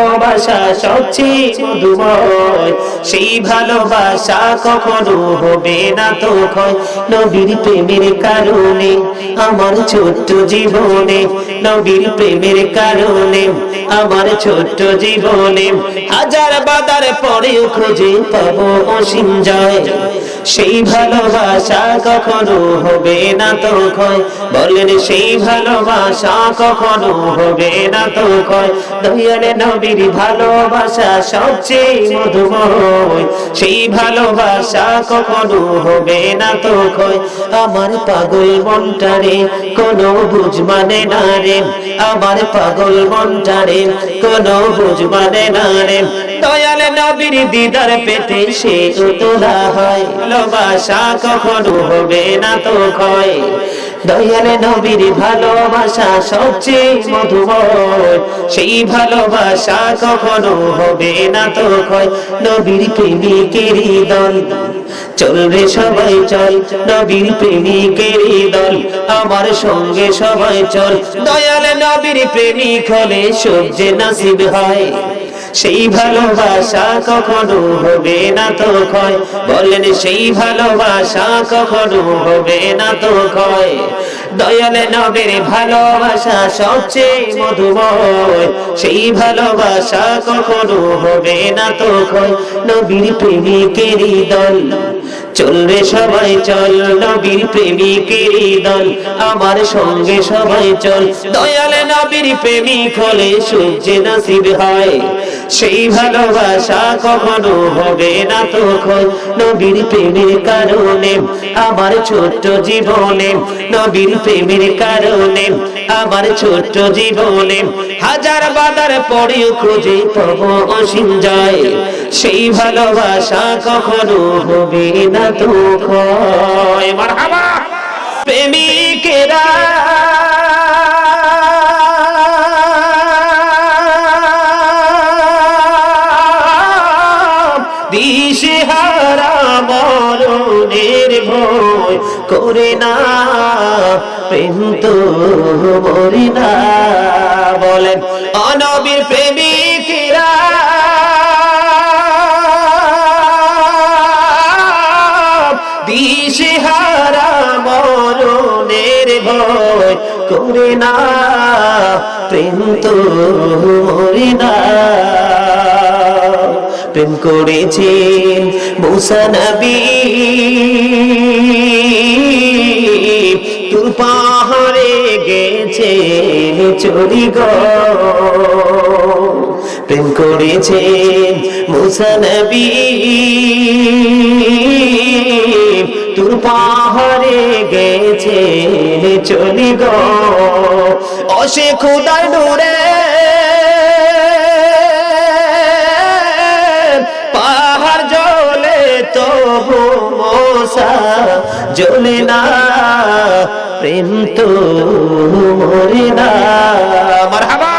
ভালোবাসা সবচেয়ে মধুময়, সেই ভালোবাসা কখনো হবে না তো ক্ষয় নবীর প্রেমের কারণে, আমার ছোট্ট জীবনে, নবীর প্রেমের কারণে, আমার ছোট্ট জীবনে, হাজার বাদার পরেও খুঁজে পাবো অসীম জয়। সেই ভালোবাসা কখনো হবে না তো ক্ষয় বলেন সেই ভালোবাসা কখনো হবে না তো ক্ষয় দয়ালে নবীর ভালোবাসা সবচেয়ে মধুময়। সেই ভালোবাসা কখনো হবে না তো ক্ষয় আমার পাগল মনটারে কোনো বুঝ মানে না রে। আমার পাগল মনটারে কোনো বুঝ মানে না রে। দয়ালে নবীর দিদার পেতে সে তোলা হয়। ভালোবাসা কখনো হবে না তো ক্ষয় দয়ালে নবীর ভালোবাসা সবচেয়ে মধুময়। সেই ভালোবাসা কখনো হবে না তো ক্ষয় নবীর প্রেমিকেরই দল, চলবে সবাই চল। নবীর প্রেমিকেরই দল, আমার সঙ্গে সবাই চল। দয়ালে নবীর প্রেমিক হলে সবজে নাসিব হয়। সেই ভালোবাসা কখনো হবে না তো ক্ষয়। বলেন সেই ভালোবাসা কখনো হবে না তো ক্ষয়। দয়ালে নবের ভালোবাসা সবচেয়ে মধুময়। সেই ভালোবাসা কখনো হবে না তো ক্ষয়। নবীর প্রেমিকেরই দল। চলবে সবাই চল, নবীর প্রেমিকেরই দল। আমার সঙ্গে সবাই চল। দয়ালে নবীর প্রেমিক হলে সূর্যে নাসিব হয়। সেই ভালোবাসা কখনো হবে না তো নবীর প্রেমের কারণে, আমার ছোট্ট জীবনে। নবীর প্রেমের কারণে, আমার ছোট্ট জীবনে। হাজার বাদার পরেও খুঁজে পাবো অসীম জয়। সেই ভালোবাসা কখনো হবে না তো ক্ষয় প্রেমিকেরা দিশেহারা মরণের ভয় করে না, প্রেম তো মরি না। বলেন, অনবীর প্রেমিকেরা দিশেহারা ভয় করে না, প্রেম তো মরি না। প্রেম করেছেন মুসা নবী। তুর পাহাড়ে গেছে চলি গো। প্রেম করেছেন মুসা নবী। তুর পাহাড়ে গেছে চলি গো। অসে খুদার ডোরে জ্বলে না প্রেম তো মরে না। মারহাবা।